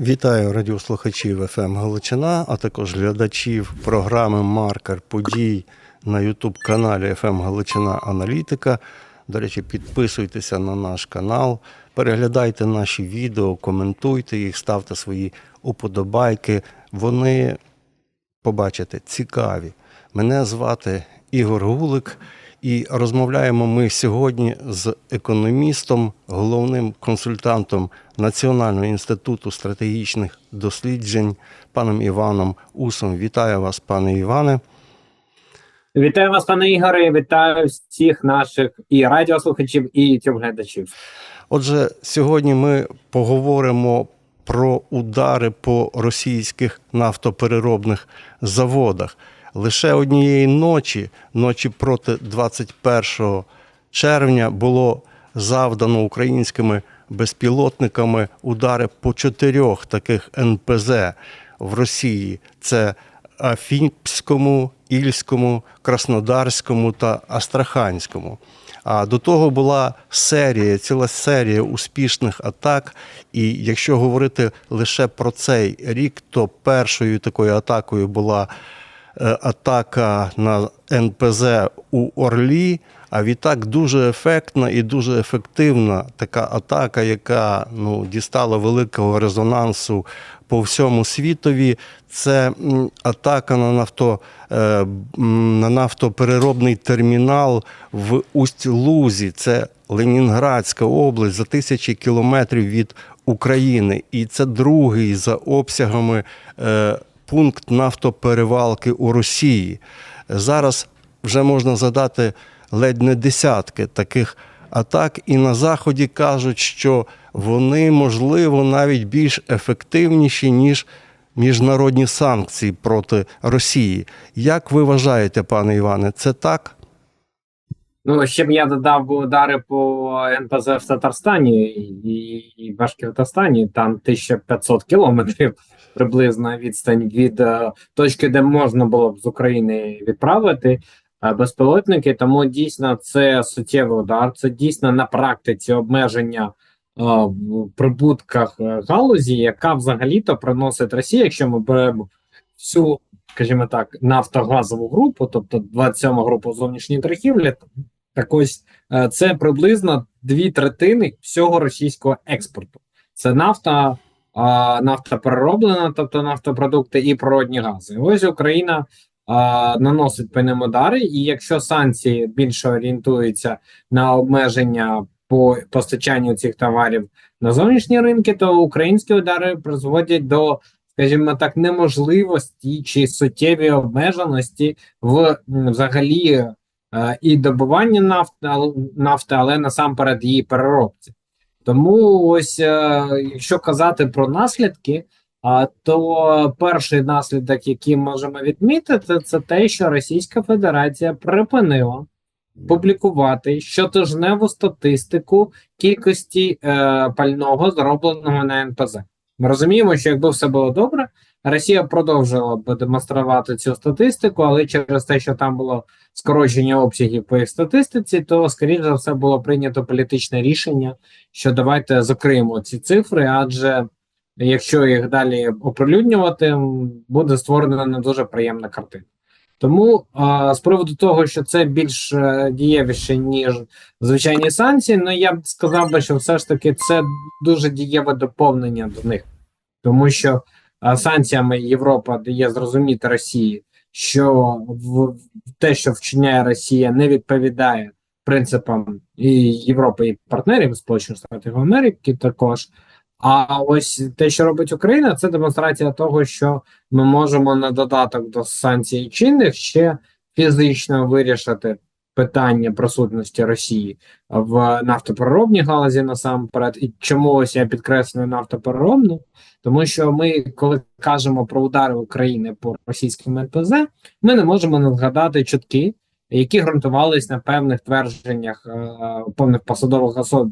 Вітаю радіослухачів ФМ Галичина, а також глядачів програми Маркер подій на Ютуб каналі ФМ Галичина Аналітика. До речі, підписуйтеся на наш канал, переглядайте наші відео, коментуйте їх, ставте свої уподобайки. Вони побачите цікаві. Мене звати Ігор Гулик, і розмовляємо ми сьогодні з економістом, головним консультантом Національного інституту стратегічних досліджень, паном Іваном Усом. Вітаю вас, пане Іване. Вітаю вас, пане Ігоре, вітаю всіх наших і радіослухачів, і youtube глядачів. Отже, сьогодні ми поговоримо про удари по російських нафтопереробних заводах. Лише однієї ночі, ночі проти 21 червня, було завдано українськими безпілотниками удари по чотирьох таких НПЗ в Росії. Це Афіпському, Ільському, Краснодарському та Астраханському. А до того була серія, ціла серія успішних атак. І якщо говорити лише про цей рік, то першою такою атакою була атака на НПЗ у Орлі. А відтак дуже ефектна і дуже ефективна така атака, яка ну, дістала великого резонансу по всьому світові. Це атака на нафто, е, на нафтопереробний термінал в Усть-Лузі. Це Ленінградська область за тисячі кілометрів від України. І це другий за обсягами е, пункт нафтоперевалки у Росії. Зараз вже можна задати ледь не десятки таких атак, і на Заході кажуть, що вони, можливо, навіть більш ефективніші, ніж міжнародні санкції проти Росії. Як ви вважаєте, пане Іване, це так? Ну, ще б я додав би удари по НПЗ в Татарстані і, і Башкортостані, там 1500 кілометрів приблизно відстань від е, точки, де можна було б з України відправити е, безпілотники. Тому дійсно це суттєвий удар. Це дійсно на практиці обмеження е, в прибутках е, галузі, яка взагалі-то приносить Росія, якщо ми беремо всю, скажімо так, нафтогазову групу, тобто 27 групу зовнішньої торгівлі, так ось е, це приблизно дві третини всього російського експорту. Це нафта, нафта перероблена, тобто нафтопродукти і природні гази. Ось Україна а, наносить по ним удари, і якщо санкції більше орієнтуються на обмеження по постачанню цих товарів на зовнішні ринки, то українські удари призводять до, скажімо так, неможливості чи суттєві обмеженості в взагалі і добування нафти, нафти, але насамперед її переробці. Тому ось, е, якщо казати про наслідки, то перший наслідок, який можемо відмітити, це те, що Російська Федерація припинила публікувати щотижневу статистику кількості е, пального, зробленого на НПЗ. Ми розуміємо, що якби все було добре, Росія продовжила б демонструвати цю статистику, але через те, що там було скорочення обсягів по їх статистиці, то скоріш за все було прийнято політичне рішення, що давайте закриємо ці цифри, адже якщо їх далі оприлюднювати, буде створена не дуже приємна картина. Тому а, з приводу того, що це більш е, дієвіше, ніж звичайні санкції, ну я б сказав би, що все ж таки це дуже дієве доповнення до них, тому що а, санкціями Європа дає зрозуміти Росії, що в те, що вчиняє Росія, не відповідає принципам і Європи, і партнерів Сполучених Штатів Америки також. А ось те, що робить Україна, це демонстрація того, що ми можемо на додаток до санкцій чинних ще фізично вирішити питання присутності Росії в нафтопереробній галузі насамперед. І чому ось я підкреслюю нафтопереробну? Тому що ми, коли кажемо про удари України по російським НПЗ, ми не можемо не згадати чутки, які ґрунтувались на певних твердженнях е, певних посадових особ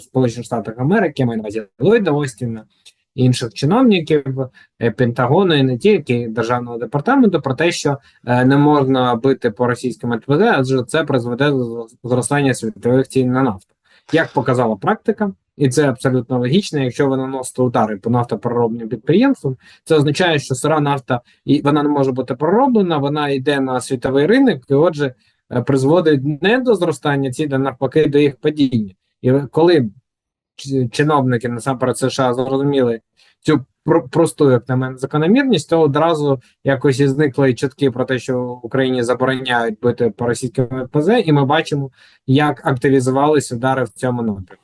Сполучених Штатів Америки, маю на увазі Ллойда Остіна, інших чиновників е, Пентагону і не тільки державного департаменту про те, що е, не можна бити по російським НПЗ, адже це призведе до зростання світових цін на нафту. Як показала практика, і це абсолютно логічно, якщо ви наносите удари по нафтопереробним підприємствам, це означає, що сира нафта і вона не може бути пророблена, вона йде на світовий ринок, і отже, е, призводить не до зростання цін, а навпаки до їх падіння. І коли чиновники насамперед США зрозуміли цю про- просту, як на мене, закономірність, то одразу якось і зникли чутки про те, що Україні забороняють бити по російським ПЗ, і ми бачимо, як активізувалися удари в цьому напрямку.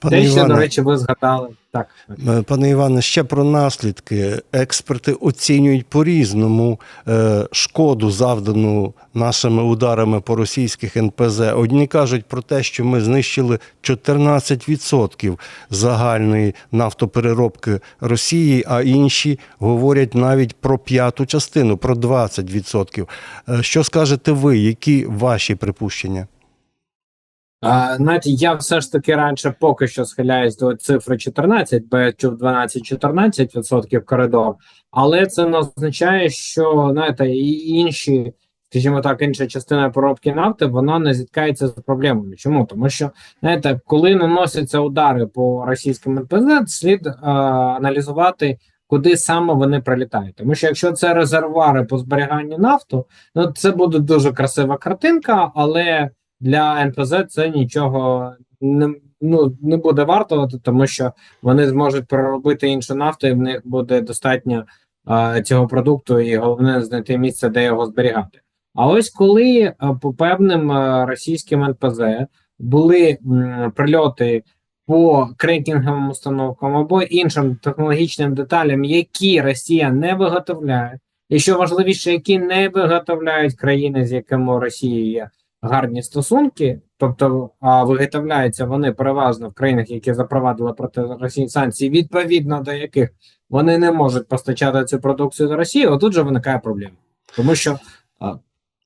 Пане Те, що, Іване, до речі, ви згадали. Так, так. Е, Пане Іване, ще про наслідки. Експерти оцінюють по-різному е, шкоду, завдану нашими ударами по російських НПЗ. Одні кажуть про те, що ми знищили 14% загальної нафтопереробки Росії, а інші говорять навіть про п'яту частину, про 20%. Е, Що скажете ви? Які ваші припущення? Знаєте, я все ж таки раніше поки що схиляюсь до цифри 14, бо я чув 12-14% коридор, але це не означає, що знаєте, і інші, скажімо так, інша частина поробки нафти, вона не зіткається з проблемами. Чому? Тому що знаєте, коли наносяться удари по російським НПЗ, слід а, аналізувати. Куди саме вони прилітають, тому що якщо це резервуари по зберіганню нафту, ну це буде дуже красива картинка, але для НПЗ це нічого не, ну, не буде вартувати, тому що вони зможуть переробити іншу нафту, і в них буде достатньо а, цього продукту, і головне знайти місце, де його зберігати. А ось коли а, по певним а, російським НПЗ були м, прильоти по крекінговим установкам або іншим технологічним деталям, які Росія не виготовляє, і що важливіше, які не виготовляють країни, з якими у Росії є гарні стосунки, тобто а виготовляються вони переважно в країнах, які запровадили проти Росії санкції, відповідно до яких вони не можуть постачати цю продукцію до Росії. Отут же виникає проблема, тому що а,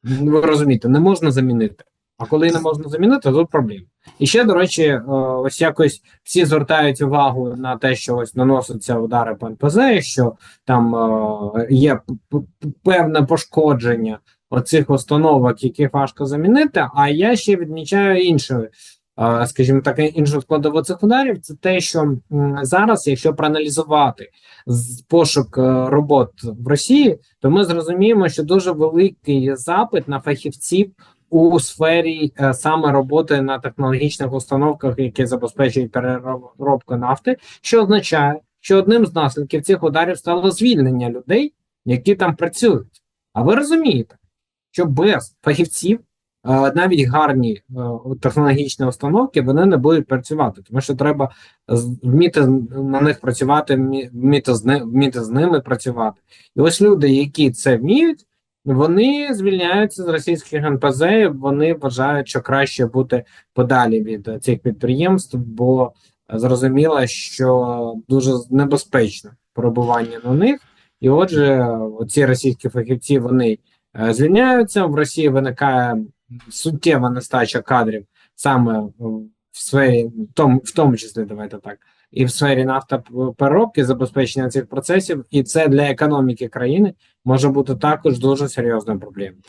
ви розумієте, не можна замінити. А коли не можна замінити, тут проблема. І ще, до речі, е, ось якось всі звертають увагу на те, що ось наносяться удари по НПЗ, що там е, є певне пошкодження оцих установок, яких важко замінити. А я ще відмічаю інше, скажімо так, іншу складову цих ударів. Це те, що зараз, якщо проаналізувати пошук е, робот в Росії, то ми зрозуміємо, що дуже великий запит на фахівців у сфері е, саме роботи на технологічних установках, які забезпечують переробку нафти, що означає, що одним з наслідків цих ударів стало звільнення людей, які там працюють. А ви розумієте, що без фахівців е, навіть гарні е, технологічні установки вони не будуть працювати, тому що треба вміти на них працювати, вміти з, ни- вміти з ними працювати. І ось люди, які це вміють, вони звільняються з російських НПЗ, вони вважають, що краще бути подалі від цих підприємств, бо зрозуміло, що дуже небезпечно перебування на них. І отже, ці російські фахівці вони звільняються. В Росії виникає суттєва нестача кадрів саме в сфері, в тому, в тому числі, давайте так, і в сфері нафтопереробки, забезпечення цих процесів, і це для економіки країни може бути також дуже серйозною проблемою.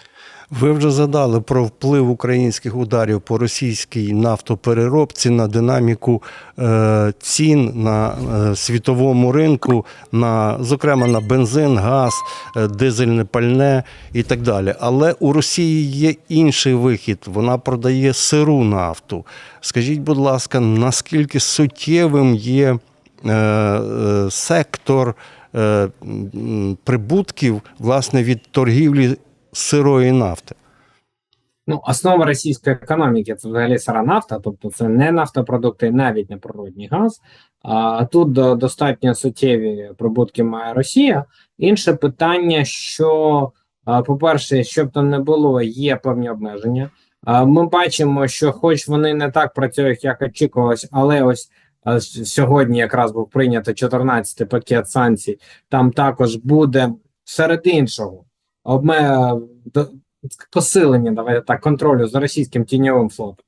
Ви вже задали про вплив українських ударів по російській нафтопереробці на динаміку е, цін на е, світовому ринку, на, зокрема на бензин, газ, е, дизельне пальне і так далі. Але у Росії є інший вихід. Вона продає сиру нафту. Скажіть, будь ласка, наскільки суттєвим є е, е, сектор прибутків власне від торгівлі сирої нафти? Ну, основа російської економіки це взагалі сира нафта, тобто це не нафтопродукти, навіть не природний газ. А тут достатньо суттєві прибутки має Росія. Інше питання, що, по-перше, щоб там не було, є певні обмеження. Ми бачимо, що, хоч вони не так працюють, як очікувалось, але ось сьогодні якраз був прийнято 14-й пакет санкцій. Там також буде серед іншого обме... посилення, давайте так, контролю за російським тіньовим флотом.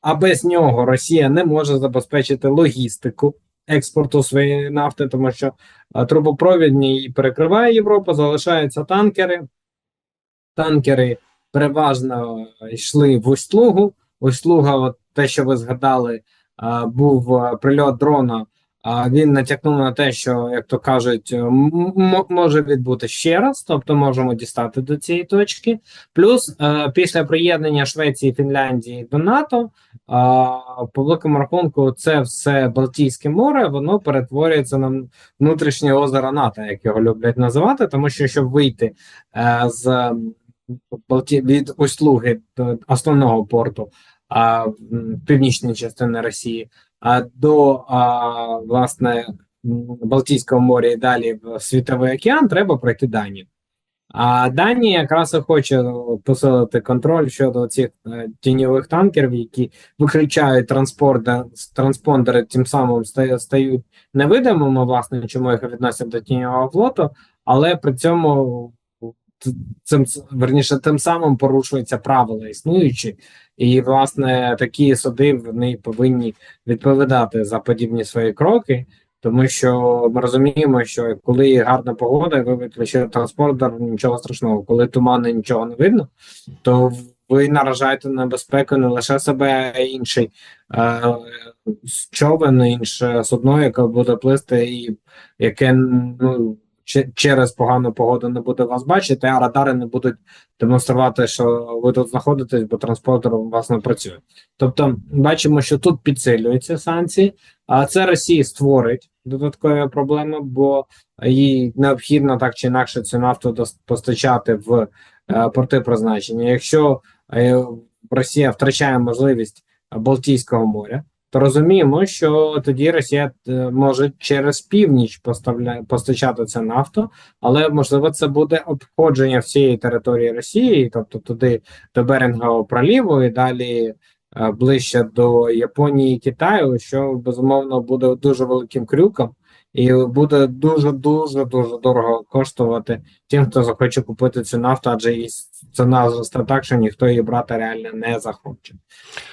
А без нього Росія не може забезпечити логістику експорту своєї нафти, тому що трубопровідні її перекриває Європа, залишаються танкери. Танкери переважно йшли в Усть-Лугу. Усть-Луга, от те, що ви згадали, був прильот дрона, він натякнув на те, що, як то кажуть, може відбути ще раз, тобто можемо дістати до цієї точки. Плюс е, після приєднання Швеції і Фінляндії до НАТО, по великому рахунку, це все Балтійське море, воно перетворюється на внутрішнє озеро НАТО, як його люблять називати, тому що щоб вийти е, з від услуги до основного порту а, північної частини Росії, а до а, власне Балтійського моря і далі в Світовий океан, треба пройти Данію. А Данія якраз і хоче посилити контроль щодо цих е, тіньових танкерів, які виключають транспорте- транспондери, тим самим стають невидимими, власне, чому їх відносять до тіньового флоту, але при цьому цим верніше тим самим порушуються правила існуючі, і власне такі суди вони повинні відповідати за подібні свої кроки. Тому що ми розуміємо, що коли гарна погода, і ви виключили транспортер, нічого страшного. Коли тумани нічого не видно, то ви наражаєте на безпеку не лише себе, а інший е, човен, інше судно, яке буде плисти, і яке ну, через погану погоду не буде вас бачити, а радари не будуть демонструвати, що ви тут знаходитесь, бо транспортер у вас не працює. Тобто, бачимо, що тут підсилюються санкції, а це Росії створить додаткові проблеми, бо їй необхідно так чи інакше цю нафту постачати в е, порти призначення. Якщо е, Росія втрачає можливість Балтійського моря, то розуміємо, що тоді Росія е, може через північ поставля... постачати це нафту, але можливо це буде обходження всієї території Росії, тобто туди до Берингового проліву і далі е, ближче до Японії і Китаю, що безумовно буде дуже великим крюком, і буде дуже дуже дуже дорого коштувати тим, хто захоче купити цю нафту, адже її ціна зросте так, що ніхто її брати реально не захоче.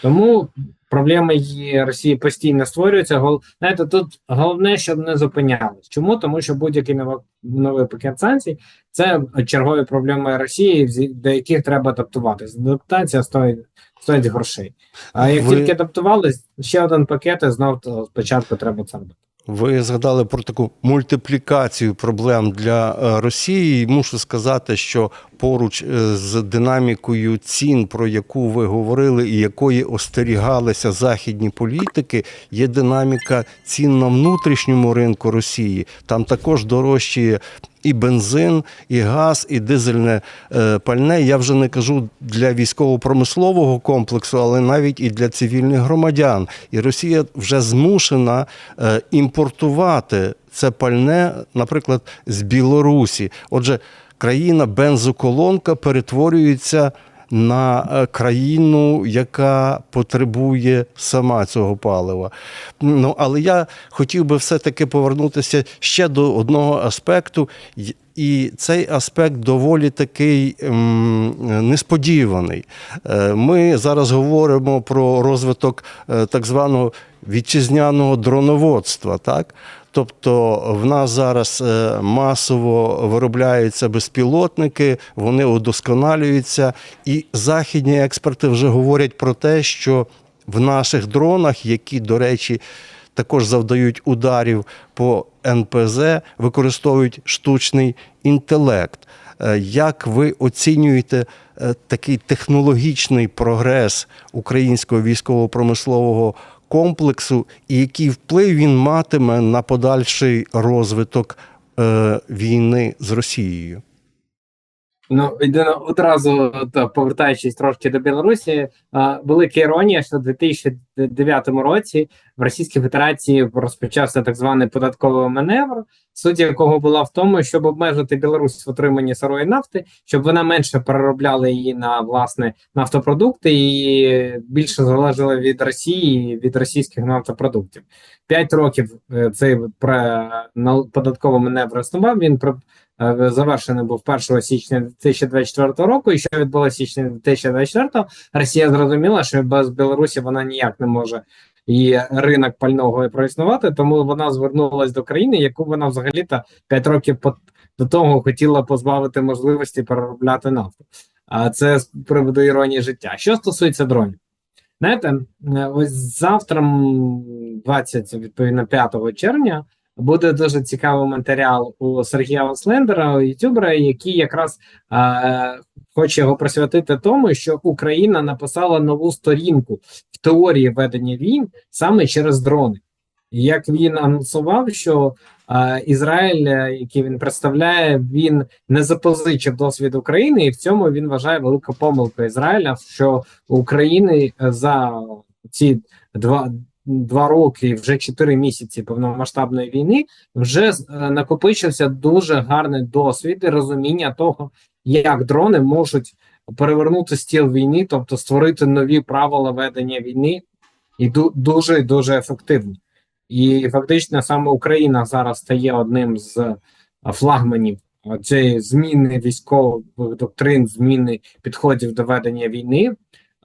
Тому проблеми Росії постійно створюються. Гол... Знаєте, тут головне, щоб не зупинялись. Чому? Тому що будь-який новий, новий пакет санкцій це чергові проблеми Росії, до яких треба адаптуватися. Адаптація стоїть, стоїть грошей. А як Ви- тільки адаптувались, ще один пакет, і знов спочатку треба це робити. Ви згадали про таку мультиплікацію проблем для е, Росії. Мушу сказати, що поруч е, з динамікою цін, про яку ви говорили, і якої остерігалися західні політики, є динаміка цін на внутрішньому ринку Росії. Там також дорожчає і бензин, і газ, і дизельне е, пальне. Я вже не кажу для військово-промислового комплексу, але навіть і для цивільних громадян. І Росія вже змушена е, імпортувати це пальне, наприклад, з Білорусі. Отже, країна бензоколонка перетворюється на е, країну, яка потребує сама цього палива. Ну, але я хотів би все-таки повернутися ще до одного аспекту. І цей аспект доволі такий несподіваний. Е, Ми зараз говоримо про розвиток е, так званого вітчизняного дроноводства. Так? Тобто в нас зараз е, масово виробляються безпілотники, вони удосконалюються, і західні експерти вже говорять про те, що в наших дронах, які, до речі, також завдають ударів по НПЗ, використовують штучний інтелект. Е, Як ви оцінюєте е, такий технологічний прогрес українського військово-промислового комплексу, і який вплив він матиме на подальший розвиток е, війни з Росією? Ну, єдине, одразу та, повертаючись трошки до Білорусі, велика іронія, що в 2009 році в Російській Федерації розпочався так званий податковий маневр, суть якого була в тому, щоб обмежити Білорусь в отриманні сирої нафти, щоб вона менше переробляла її на власне нафтопродукти і більше залежала від Росії від російських нафтопродуктів. П'ять років е, цей пре- на- податковий маневр існував. Він про е, завершений був 1 січня 2024 року. І що відбулося в січні 2024 Росія зрозуміла, що без Білорусі вона ніяк не може і ринок пального проіснувати, тому вона звернулася до країни, яку вона взагалі-то 5 років по- до того хотіла позбавити можливості переробляти нафту. А це з приводу іронії життя. Що стосується дронів, Знаєте, е, ось завтра, м, 20, відповідно, 5 червня, буде дуже цікавий матеріал у Сергія Ванслендера, ютубера, який якраз е, хоче його присвятити тому, що Україна написала нову сторінку в теорії ведення війн саме через дрони. Як він анонсував, що е, Ізраїль, який він представляє, він не запозичив досвід України, і в цьому він вважає велику помилку Ізраїля, що України за ці два. Два роки, вже чотири місяці повномасштабної війни вже е, накопичився дуже гарний досвід і розуміння того, як дрони можуть перевернути стіл війни, тобто створити нові правила ведення війни, і дуже дуже ефективні. І фактично саме Україна зараз стає одним з е, флагманів цієї зміни військових доктрин, зміни підходів до ведення війни.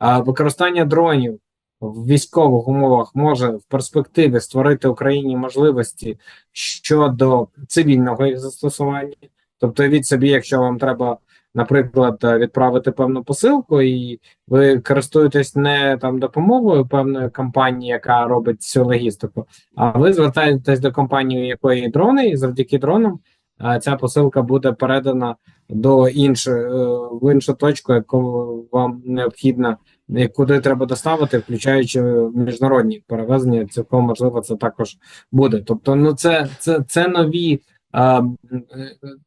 Використання дронів в військових умовах може в перспективі створити Україні можливості щодо цивільного їх застосування. Тобто, від собі, якщо вам треба, наприклад, відправити певну посилку, і ви користуєтесь не там допомогою певної компанії, яка робить цю логістику, а ви звертаєтесь до компанії, у якої дрони, і завдяки дронам е, ця посилка буде передана до іншої е, в іншу точку, яку вам необхідно, куди треба доставити, включаючи міжнародні перевезення. Цілком можливо, це також буде. Тобто, ну це це, це нові. е,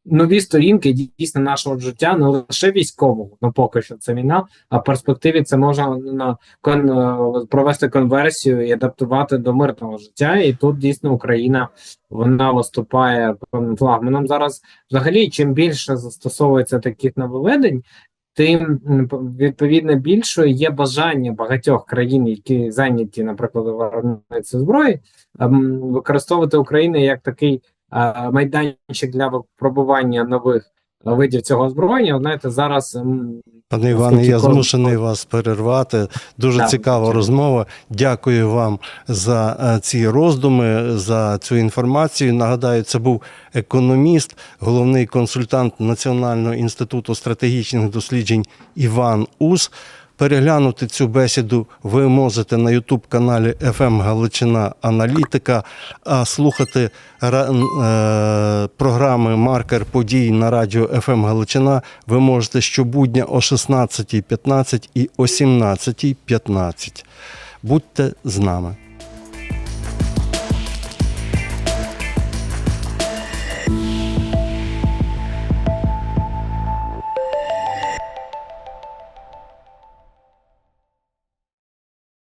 Нові сторінки дійсно нашого життя, не лише військового, ну поки що це війна, а в перспективі це можна на кон, е, провести конверсію і адаптувати до мирного життя. І тут дійсно Україна вона виступає певним флагманом. Зараз взагалі, чим більше застосовується таких нововведень, тим відповідно більшою є бажання багатьох країн, які зайняті, наприклад, виробництво зброї, ем, використовувати Україну як такий е, майданчик для випробування нових видів цього озброєння. Знаєте, зараз ем, Пане Іване, я змушений вас перервати. Дуже Так, цікава так. розмова. Дякую вам за е, ці роздуми, за цю інформацію. Нагадаю, це був економіст, головний консультант Національного інституту стратегічних досліджень Іван Ус. Переглянути цю бесіду ви можете на Ютуб каналі FM Галичина Аналітика, а слухати е, програми Маркер подій на радіо FM Галичина ви можете щобудня о 16.15 і о 17.15. Будьте з нами.